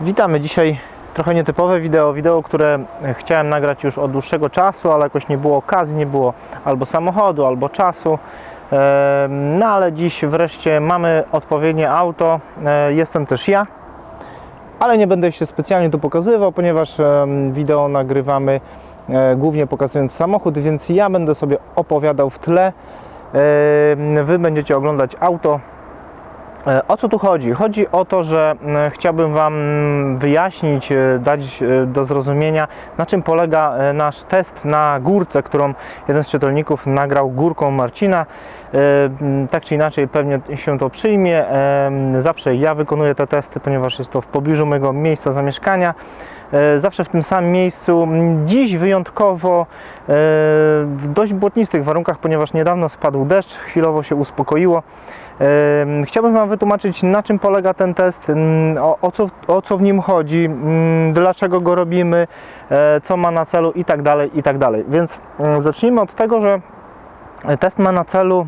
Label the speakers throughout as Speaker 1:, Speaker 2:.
Speaker 1: Witamy dzisiaj trochę nietypowe wideo, wideo, które chciałem nagrać już od dłuższego czasu, ale jakoś nie było okazji, nie było albo samochodu, albo czasu. Em, No ale dziś wreszcie mamy odpowiednie auto, E, jestem też ja, ale nie będę się specjalnie tu pokazywał, ponieważ wideo nagrywamy e, głównie pokazując samochód, więc ja będę sobie opowiadał w tle. Wy będziecie oglądać auto, E, O co tu chodzi? Chodzi o to, że mm, chciałbym Wam wyjaśnić, e, dać e, do zrozumienia, na czym polega e, nasz test na górce, którą jeden z czytelników nagrał górką Marcina. E, Tak czy inaczej, pewnie się to przyjmie. E, Zawsze ja wykonuję te testy, ponieważ jest to w pobliżu mojego miejsca zamieszkania. E, Zawsze w tym samym miejscu. Dziś wyjątkowo e, w dość błotnistych warunkach, ponieważ niedawno spadł deszcz, chwilowo się uspokoiło. Chciałbym Wam wytłumaczyć, na czym polega ten test, o, o, co, o co w nim chodzi, dlaczego go robimy, e, co ma na celu i tak dalej, i tak. Więc zacznijmy od tego, że Test ma na celu,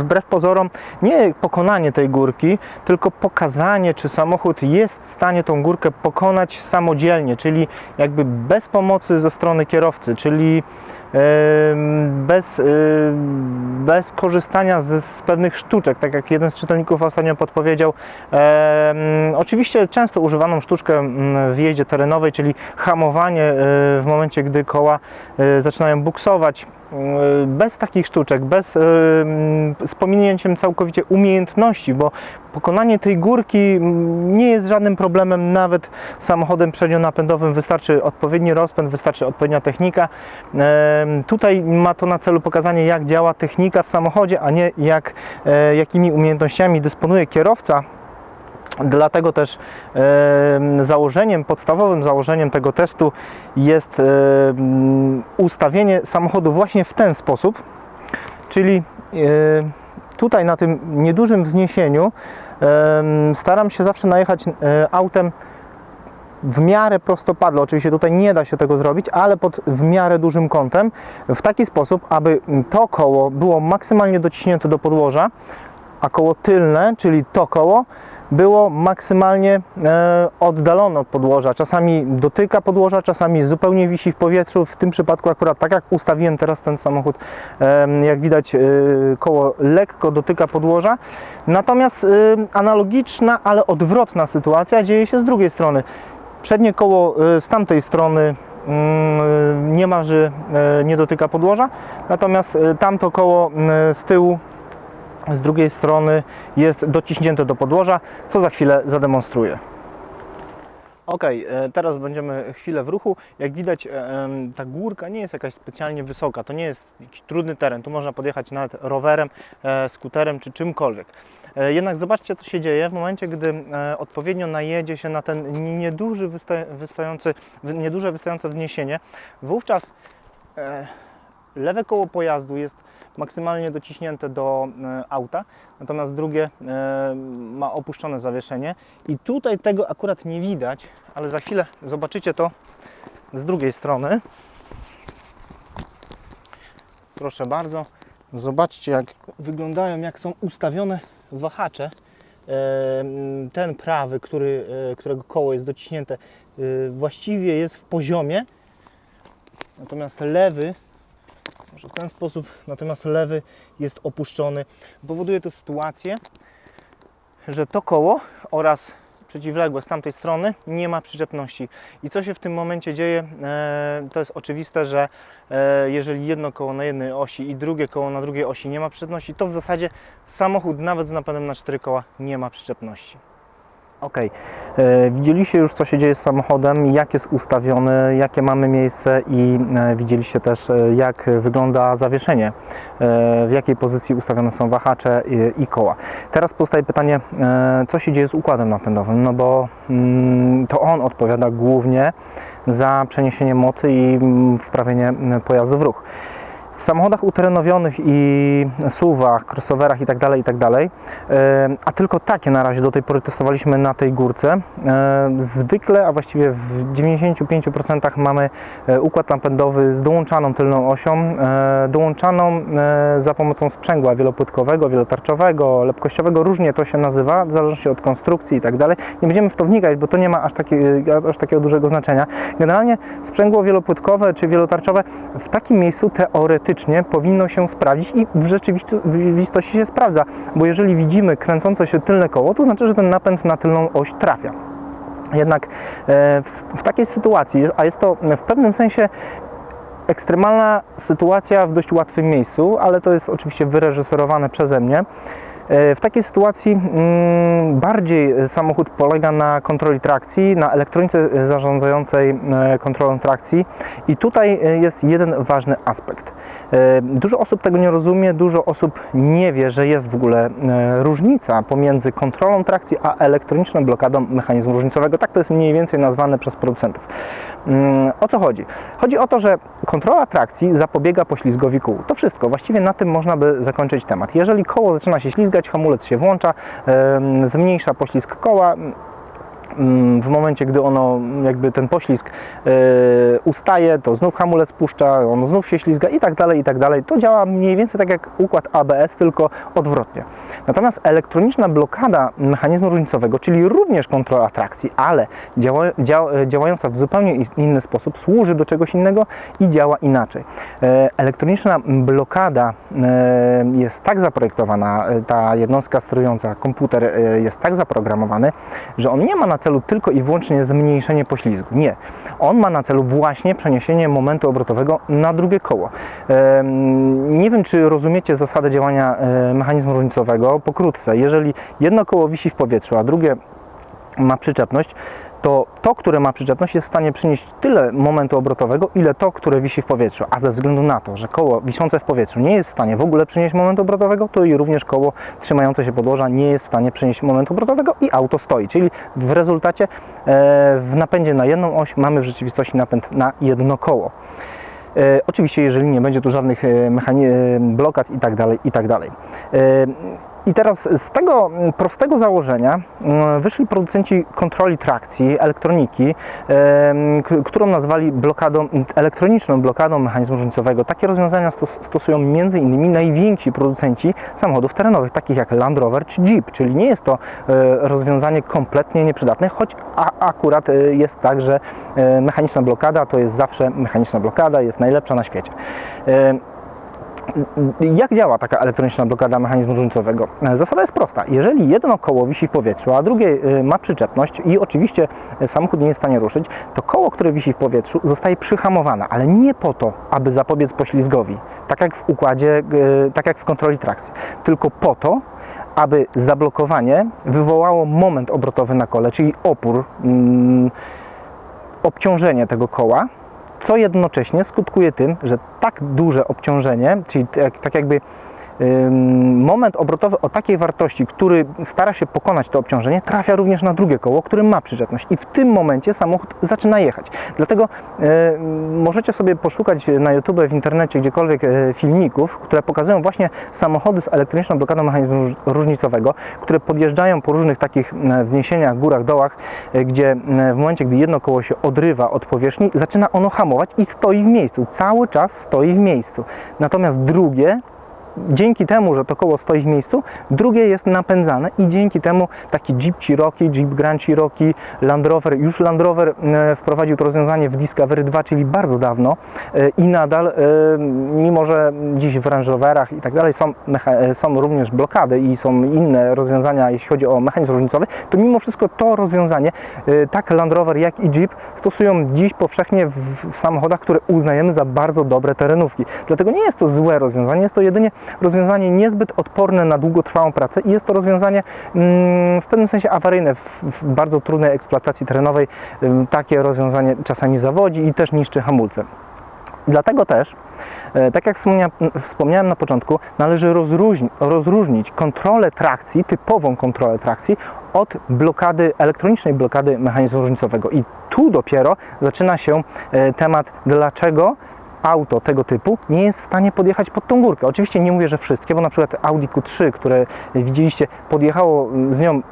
Speaker 1: wbrew pozorom, nie pokonanie tej górki, tylko pokazanie, czy samochód jest w stanie tą górkę pokonać samodzielnie, czyli jakby bez pomocy ze strony kierowcy, czyli bez, em, bez korzystania z, z pewnych sztuczek, tak jak jeden z czytelników ostatnio podpowiedział. Oczywiście często używaną sztuczkę mm, w jeździe terenowej, czyli hamowanie e, w momencie, gdy koła e, zaczynają buksować. E, Bez takich sztuczek, bez e, z pominięciem całkowicie umiejętności, bo pokonanie tej górki nie jest żadnym problemem, nawet samochodem przednionapędowym wystarczy odpowiedni rozpęd, wystarczy odpowiednia technika. E, Tutaj ma to na celu pokazanie, jak działa technika w samochodzie, a nie jak, jakimi umiejętnościami dysponuje kierowca. Dlatego też założeniem, podstawowym założeniem tego testu jest ustawienie samochodu właśnie w ten sposób, czyli e, tutaj na tym niedużym wzniesieniu staram się zawsze najechać e, autem w miarę prostopadle. Oczywiście tutaj nie da się tego zrobić, ale pod w miarę dużym kątem, w taki sposób, aby to koło było maksymalnie dociśnięte do podłoża, a koło tylne, czyli to koło, było maksymalnie e, oddalone od podłoża. Czasami dotyka podłoża, czasami zupełnie wisi w powietrzu. W tym przypadku akurat tak jak ustawiłem teraz ten samochód, jak widać e, koło lekko dotyka podłoża. Natomiast e, analogiczna, ale odwrotna sytuacja dzieje się z drugiej strony. Przednie koło z tamtej strony mm, nie ma, że e, nie dotyka podłoża, natomiast tamto koło z tyłu z drugiej strony jest dociśnięte do podłoża, co za chwilę zademonstruję. Ok, teraz będziemy chwilę w ruchu. Jak widać, e, ta górka nie jest jakaś specjalnie wysoka. To nie jest jakiś trudny teren. Tu można podjechać nawet rowerem, e, skuterem czy czymkolwiek. E, Jednak zobaczcie, co się dzieje w momencie, gdy e, odpowiednio najedzie się na ten nieduży wysta- wystający, wy- nieduże wystające wzniesienie. Wówczas e, lewe koło pojazdu jest maksymalnie dociśnięte do e, auta, natomiast drugie e, ma opuszczone zawieszenie i tutaj tego akurat nie widać, ale za chwilę zobaczycie to z drugiej strony. Proszę bardzo, zobaczcie jak wyglądają, jak są ustawione wahacze. E, Ten prawy, który, którego koło jest dociśnięte, właściwie jest w poziomie, natomiast lewy może w ten sposób, natomiast lewy jest opuszczony. Powoduje to sytuację, że to koło oraz przeciwległe z tamtej strony nie ma przyczepności. I co się w tym momencie dzieje? E, to jest oczywiste, że e, jeżeli jedno koło na jednej osi i drugie koło na drugiej osi nie ma przyczepności, to w zasadzie samochód nawet z napędem na cztery koła nie ma przyczepności. Ok, widzieliście już co się dzieje z samochodem, jak jest ustawiony, jakie mamy miejsce i e, widzieliście też e, jak wygląda zawieszenie, e, w jakiej pozycji ustawione są wahacze i, koła. Teraz powstaje pytanie, e, co się dzieje z układem napędowym, no bo mm, to on odpowiada głównie za przeniesienie mocy i mm, wprawienie pojazdu w ruch. W samochodach uterenowionych i SUV-ach, crossoverach i tak dalej, i tak e, a tylko takie na razie do tej pory testowaliśmy na tej górce, e, zwykle, a właściwie w 95% mamy e, układ napędowy z dołączaną tylną osią, dołączaną za pomocą sprzęgła wielopłytkowego, wielotarczowego, lepkościowego, różnie to się nazywa, w zależności od konstrukcji i tak. Nie będziemy w to wnikać, bo to nie ma aż, taki, aż takiego dużego znaczenia. Generalnie sprzęgło wielopłytkowe czy wielotarczowe w takim miejscu teoretycznie powinno się sprawdzić i w rzeczywisto- w rzeczywistości się sprawdza, bo jeżeli widzimy kręcące się tylne koło, to znaczy, że ten napęd na tylną oś trafia. Jednak e, w takiej sytuacji, a jest to w pewnym sensie ekstremalna sytuacja w dość łatwym miejscu, ale to jest oczywiście wyreżyserowane przeze mnie. E, W takiej sytuacji mm, bardziej samochód polega na kontroli trakcji, na elektronice zarządzającej e, kontrolą trakcji i tutaj e, jest jeden ważny aspekt. Dużo osób tego nie rozumie, dużo osób nie wie, że jest w ogóle różnica pomiędzy kontrolą trakcji a elektroniczną blokadą mechanizmu różnicowego. Tak to jest mniej więcej nazwane przez producentów. Mm, O co chodzi? Chodzi o to, że kontrola trakcji zapobiega poślizgowi kół. To wszystko. Właściwie na tym można by zakończyć temat. Jeżeli koło zaczyna się ślizgać, hamulec się włącza, zmniejsza poślizg koła. Mm, W momencie, gdy ono, jakby ten poślizg e, ustaje, to znów hamulec puszcza, on znów się ślizga i tak dalej, i tak dalej. To działa mniej więcej tak jak układ ABS, tylko odwrotnie. Natomiast elektroniczna blokada mechanizmu różnicowego, czyli również kontrola trakcji, ale działa, dzia, działająca w zupełnie inny sposób, służy do czegoś innego i działa inaczej. E, Elektroniczna blokada e, jest tak zaprojektowana, ta jednostka sterująca, komputer jest tak zaprogramowany, że on nie ma na celu tylko i wyłącznie zmniejszenie poślizgu. Nie. On ma na celu właśnie przeniesienie momentu obrotowego na drugie koło. Nie wiem, czy rozumiecie zasadę działania e, mechanizmu różnicowego. Pokrótce, jeżeli jedno koło wisi w powietrzu, a drugie ma przyczepność, to to, które ma przyczepność, jest w stanie przynieść tyle momentu obrotowego, ile to, które wisi w powietrzu. A ze względu na to, że koło wiszące w powietrzu nie jest w stanie w ogóle przynieść momentu obrotowego, to i również koło trzymające się podłoża nie jest w stanie przynieść momentu obrotowego i auto stoi. Czyli w rezultacie e, w napędzie na jedną oś mamy w rzeczywistości napęd na jedno koło. E, oczywiście, jeżeli nie będzie tu żadnych e, e, blokad i tak dalej, i tak dalej. E, I teraz z tego prostego założenia mm, wyszli producenci kontroli trakcji, elektroniki, którą nazwali blokadą, elektroniczną blokadą mechanizmu różnicowego. Takie rozwiązania stos, stosują m.in. najwięksi producenci samochodów terenowych, takich jak Land Rover czy Jeep, czyli nie jest to e, rozwiązanie kompletnie nieprzydatne, choć akurat e, jest tak, że e, mechaniczna blokada to jest zawsze mechaniczna blokada, jest najlepsza na świecie. Jak działa taka elektroniczna blokada mechanizmu różnicowego? Zasada jest prosta. Jeżeli jedno koło wisi w powietrzu, a drugie y, ma przyczepność i oczywiście y, samochód nie jest w stanie ruszyć, to koło, które wisi w powietrzu zostaje przyhamowane, ale nie po to, aby zapobiec poślizgowi, tak jak w układzie, y, tak jak w kontroli trakcji, tylko po to, aby zablokowanie wywołało moment obrotowy na kole, czyli opór, mm, obciążenie tego koła, co jednocześnie skutkuje tym, że tak duże obciążenie, czyli tak, jakby moment obrotowy o takiej wartości, który stara się pokonać to obciążenie, trafia również na drugie koło, które ma przyczepność i w tym momencie samochód zaczyna jechać. Dlatego y, możecie sobie poszukać na YouTube, w internecie, gdziekolwiek y, filmików, które pokazują właśnie samochody z elektroniczną blokadą mechanizmu róż- różnicowego, które podjeżdżają po różnych takich e, wzniesieniach, górach, dołach, e, gdzie e, w momencie, gdy jedno koło się odrywa od powierzchni, zaczyna ono hamować i stoi w miejscu. Cały czas stoi w miejscu. Natomiast drugie dzięki temu, że to koło stoi w miejscu, drugie jest napędzane i dzięki temu taki Jeep Cherokee, Jeep Grand Cherokee, Land Rover, już Land Rover e, wprowadził to rozwiązanie w Discovery 2, czyli bardzo dawno e, i nadal, e, mimo że dziś w Range Roverach i tak dalej są, są również blokady i są inne rozwiązania, jeśli chodzi o mechanizm różnicowy, to mimo wszystko to rozwiązanie, tak Land Rover jak i Jeep stosują dziś powszechnie w, w samochodach, które uznajemy za bardzo dobre terenówki. Dlatego nie jest to złe rozwiązanie, jest to jedynie rozwiązanie niezbyt odporne na długotrwałą pracę i jest to rozwiązanie mm, w pewnym sensie awaryjne. W, bardzo trudnej eksploatacji terenowej takie rozwiązanie czasami zawodzi i też niszczy hamulce. Dlatego też, e, tak jak wspomnia, wspomniałem na początku, należy rozróżni, rozróżnić kontrolę trakcji, typową kontrolę trakcji, od blokady, elektronicznej blokady mechanizmu różnicowego. I tu dopiero zaczyna się e, temat, dlaczego auto tego typu nie jest w stanie podjechać pod tą górkę. Oczywiście nie mówię, że wszystkie, bo na przykład Audi Q3, które widzieliście, podjechało z nią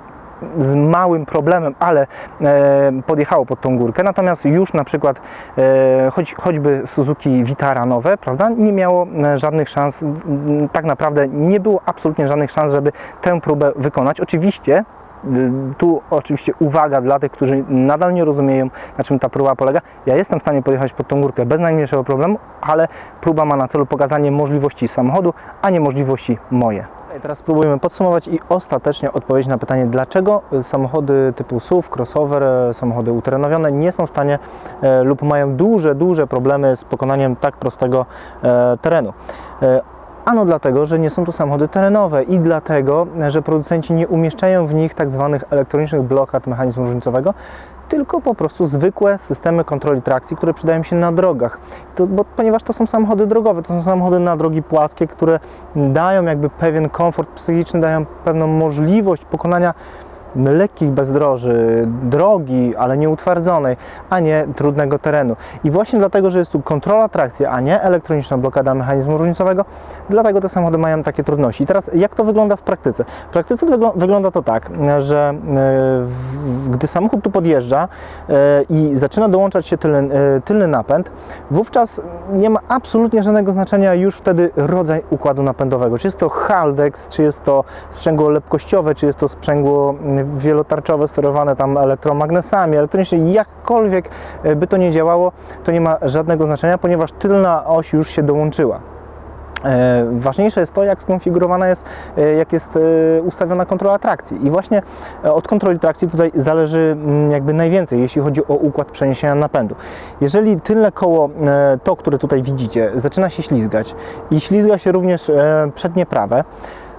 Speaker 1: z małym problemem, ale e, podjechało pod tą górkę. Natomiast już na przykład e, choć, choćby Suzuki Vitara nowe, prawda, nie miało e, żadnych szans, m, tak naprawdę nie było absolutnie żadnych szans, żeby tę próbę wykonać. Oczywiście tu oczywiście uwaga dla tych, którzy nadal nie rozumieją, na czym ta próba polega. Ja jestem w stanie podjechać pod tą górkę bez najmniejszego problemu, ale próba ma na celu pokazanie możliwości samochodu, a nie możliwości moje. Teraz spróbujemy podsumować i ostatecznie odpowiedzieć na pytanie, dlaczego y, samochody typu SUV, crossover, e, samochody uterenowione nie są w stanie e, lub mają duże, duże problemy z pokonaniem tak prostego e, terenu. E, Ano dlatego, że nie są to samochody terenowe i dlatego, że producenci nie umieszczają w nich tak zwanych elektronicznych blokad mechanizmu różnicowego, tylko po prostu zwykłe systemy kontroli trakcji, które przydają się na drogach. To, bo, ponieważ to są samochody drogowe, to są samochody na drogi płaskie, które dają jakby pewien komfort psychiczny, dają pewną możliwość pokonania lekkich bezdroży, drogi, ale nie utwardzonej, a nie trudnego terenu. I właśnie dlatego, że jest tu kontrola trakcji, a nie elektroniczna blokada mechanizmu różnicowego, dlatego te samochody mają takie trudności. I teraz jak to wygląda w praktyce? W praktyce wygl- wygląda to tak, że e, gdy samochód tu podjeżdża e, i zaczyna dołączać się tylny, e, tylny napęd, wówczas nie ma absolutnie żadnego znaczenia już wtedy rodzaj układu napędowego. Czy jest to Haldex, czy jest to sprzęgło lepkościowe, czy jest to sprzęgło mm, wielotarczowe sterowane tam elektromagnesami, elektronicznie, jakkolwiek by to nie działało, to nie ma żadnego znaczenia, ponieważ tylna oś już się dołączyła. E, Ważniejsze jest to, jak skonfigurowana jest, e, jak jest e, ustawiona kontrola trakcji. I właśnie od kontroli trakcji tutaj zależy mm, jakby najwięcej, jeśli chodzi o układ przeniesienia napędu. Jeżeli tylne koło, to które tutaj widzicie, zaczyna się ślizgać i ślizga się również przednie prawe,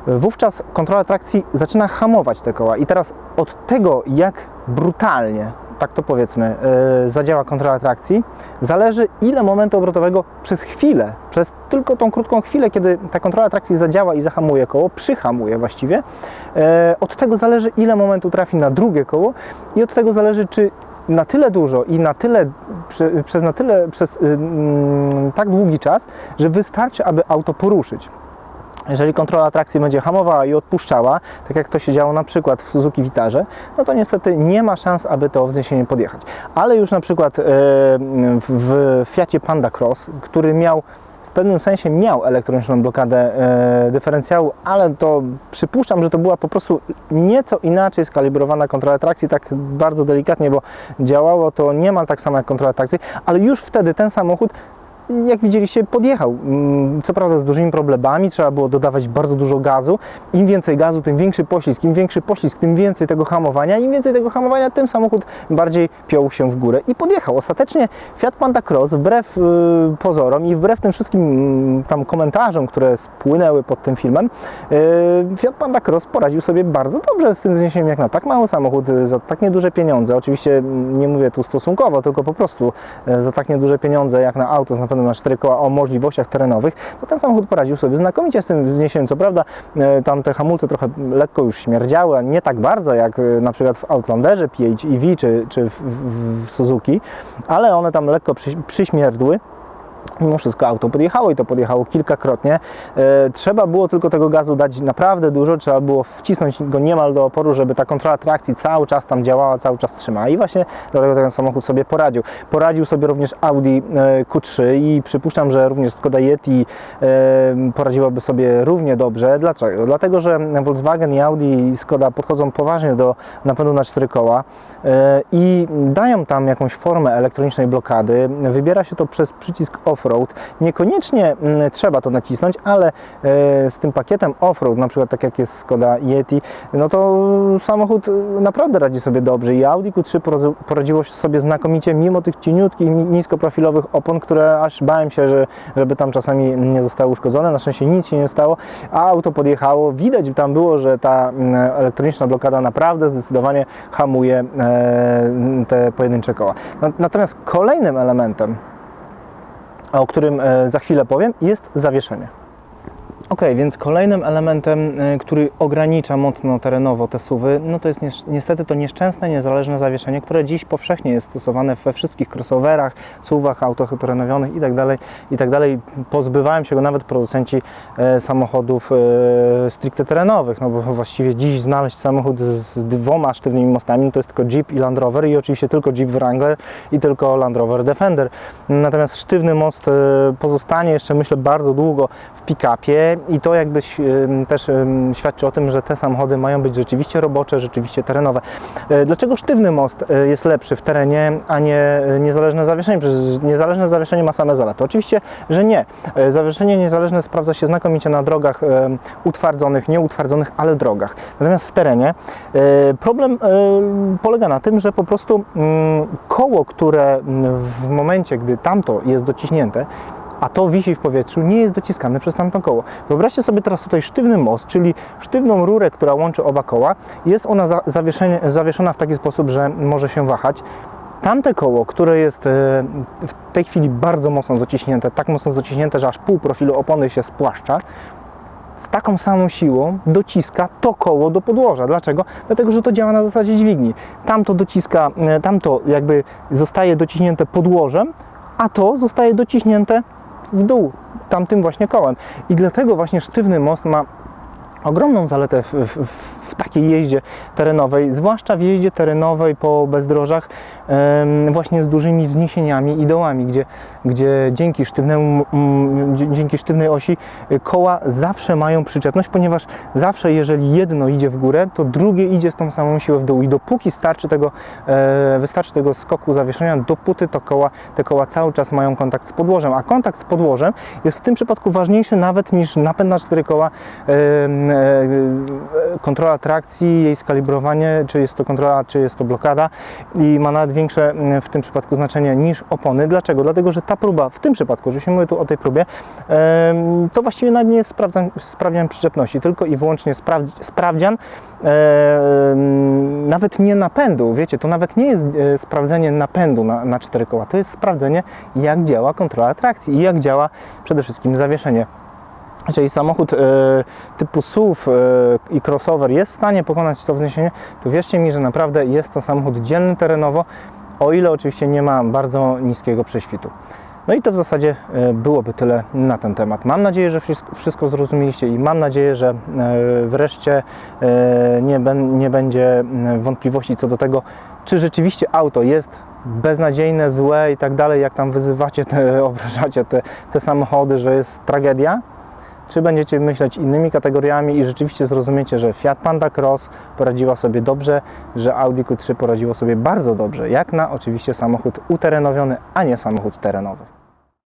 Speaker 1: wówczas kontrola trakcji zaczyna hamować te koła. I teraz od tego, jak brutalnie, tak to powiedzmy, e, zadziała kontrola trakcji, zależy ile momentu obrotowego przez chwilę, przez tylko tą krótką chwilę, kiedy ta kontrola trakcji zadziała i zahamuje koło, przyhamuje właściwie, e, od tego zależy ile momentu trafi na drugie koło i od tego zależy, czy na tyle dużo i na tyle, prze, przez na tyle, przez tak długi czas, że wystarczy, aby auto poruszyć. Jeżeli kontrola trakcji będzie hamowała i odpuszczała, tak jak to się działo na przykład w Suzuki Witarze, no to niestety nie ma szans, aby to wzniesienie podjechać. Ale już na przykład e, w, Fiacie Panda Cross, który miał w pewnym sensie miał elektroniczną blokadę e, dyferencjału, ale to przypuszczam, że to była po prostu nieco inaczej skalibrowana kontrola trakcji, tak bardzo delikatnie, bo działało to niemal tak samo jak kontrola trakcji, ale już wtedy ten samochód jak widzieliście, podjechał. Mm, Co prawda z dużymi problemami, trzeba było dodawać bardzo dużo gazu. Im więcej gazu, tym większy poślizg. Im większy poślizg, tym więcej tego hamowania. Im więcej tego hamowania, tym samochód bardziej piął się w górę i podjechał. Ostatecznie Fiat Panda Cross, wbrew y, pozorom i wbrew tym wszystkim mm, tam komentarzom, które spłynęły pod tym filmem, y, Fiat Panda Cross poradził sobie bardzo dobrze z tym zniesieniem, jak na tak mały samochód, y, za tak nieduże pieniądze. Oczywiście mm, nie mówię tu stosunkowo, tylko po prostu za tak nieduże pieniądze, jak na auto z napędem na 4 koła o możliwościach terenowych, to ten samochód poradził sobie znakomicie z tym wzniesieniem. Co prawda e, tam te hamulce trochę lekko już śmierdziały, a nie tak bardzo jak e, na przykład w Outlanderze PHEV czy, czy w, w, w Suzuki, ale one tam lekko przy, przyśmierdły. Mimo wszystko auto podjechało i to podjechało kilkakrotnie. E, trzeba było tylko tego gazu dać naprawdę dużo, trzeba było wcisnąć go niemal do oporu, żeby ta kontrola trakcji cały czas tam działała, cały czas trzymała i właśnie dlatego ten samochód sobie poradził. Poradził sobie również Audi e, Q3 i przypuszczam, że również Skoda Yeti e, poradziłaby sobie równie dobrze. Dlaczego? Dlatego, że Volkswagen i Audi i Skoda podchodzą poważnie do napędu na cztery koła i dają tam jakąś formę elektronicznej blokady. Wybiera się to przez przycisk Niekoniecznie mm, trzeba to nacisnąć, ale e, z tym pakietem off-road, na przykład tak jak jest Skoda Yeti, no to samochód e, naprawdę radzi sobie dobrze i Audi Q3 poradzi- poradziło sobie znakomicie mimo tych cieniutkich, ni- niskoprofilowych opon, które aż bałem się, że, żeby tam czasami nie zostały uszkodzone. Na szczęście nic się nie stało, a auto podjechało. Widać tam było, że ta mm, elektroniczna blokada naprawdę zdecydowanie hamuje e, te pojedyncze koła. Na- Natomiast kolejnym elementem, o którym e, za chwilę powiem, jest zawieszenie. Ok, więc kolejnym elementem, y, który ogranicza mocno terenowo te suwy, no to jest nies- niestety to nieszczęsne, niezależne zawieszenie, które dziś powszechnie jest stosowane we wszystkich crossoverach, suwach, autach terenowionych itd. itd. Pozbywałem się go nawet producenci e, samochodów e, stricte terenowych, no bo właściwie dziś znaleźć samochód z, dwoma sztywnymi mostami, to jest tylko Jeep i Land Rover i oczywiście tylko Jeep Wrangler i tylko Land Rover Defender. Natomiast sztywny most e, pozostanie jeszcze myślę bardzo długo w pick-upie i to jakby też świadczy o tym, że te samochody mają być rzeczywiście robocze, rzeczywiście terenowe. E, Dlaczego sztywny most e, jest lepszy w terenie, a nie e, niezależne zawieszenie? Przecież niezależne zawieszenie ma same zalety. Oczywiście, że nie. Zawieszenie niezależne sprawdza się znakomicie na drogach utwardzonych, nieutwardzonych, ale drogach. Natomiast w terenie problem polega na tym, że po prostu mm, koło, które mm, w momencie, gdy tamto jest dociśnięte, a to wisi w powietrzu, nie jest dociskane przez tamto koło. Wyobraźcie sobie teraz tutaj sztywny most, czyli sztywną rurę, która łączy oba koła. Jest ona zawieszona w taki sposób, że może się wahać. Tamte koło, które jest e, w tej chwili bardzo mocno dociśnięte, tak mocno dociśnięte, że aż pół profilu opony się spłaszcza, z taką samą siłą dociska to koło do podłoża. Dlaczego? Dlatego, że to działa na zasadzie dźwigni. Tamto dociska, e, tamto jakby zostaje dociśnięte podłożem, a to zostaje dociśnięte w dół, tamtym właśnie kołem. I dlatego właśnie sztywny most ma ogromną zaletę w, w, takiej jeździe terenowej, zwłaszcza w jeździe terenowej po bezdrożach właśnie z dużymi wzniesieniami i dołami, gdzie, gdzie dzięki, sztywnemu, dzięki sztywnej osi y, koła zawsze mają przyczepność, ponieważ zawsze jeżeli jedno idzie w górę, to drugie idzie z tą samą siłą w dół. I dopóki starczy tego, e, wystarczy tego skoku zawieszenia, dopóty to koła, te koła cały czas mają kontakt z podłożem, a kontakt z podłożem jest w tym przypadku ważniejszy nawet niż napęd na cztery koła, e, kontrola trakcji, jej skalibrowanie, czy jest to kontrola, czy jest to blokada i ma nawet większe m, w tym przypadku znaczenie niż opony. Dlaczego? Dlatego, że ta próba, w tym przypadku, że się mówi tu o tej próbie, to właściwie nawet nie jest sprawdzian, sprawdzian przyczepności, tylko i wyłącznie sprawdź, sprawdzian nawet nie napędu, wiecie, to nawet nie jest e, sprawdzenie napędu na, na cztery koła, to jest sprawdzenie jak działa kontrola trakcji i jak działa przede wszystkim zawieszenie. Jeżeli samochód e, typu SUV e, i crossover jest w stanie pokonać to wzniesienie, to wierzcie mi, że naprawdę jest to samochód dzielny terenowo, o ile oczywiście nie ma bardzo niskiego prześwitu. No i to w zasadzie e, byłoby tyle na ten temat. Mam nadzieję, że wszystko, zrozumieliście i mam nadzieję, że wreszcie nie, będzie wątpliwości co do tego, czy rzeczywiście auto jest beznadziejne, złe i tak dalej, jak tam wyzywacie, te, obrażacie te, te samochody, że jest tragedia, czy będziecie myśleć innymi kategoriami i rzeczywiście zrozumiecie, że Fiat Panda Cross poradziła sobie dobrze, że Audi Q3 poradziło sobie bardzo dobrze, jak na oczywiście samochód uterenowiony, a nie samochód terenowy.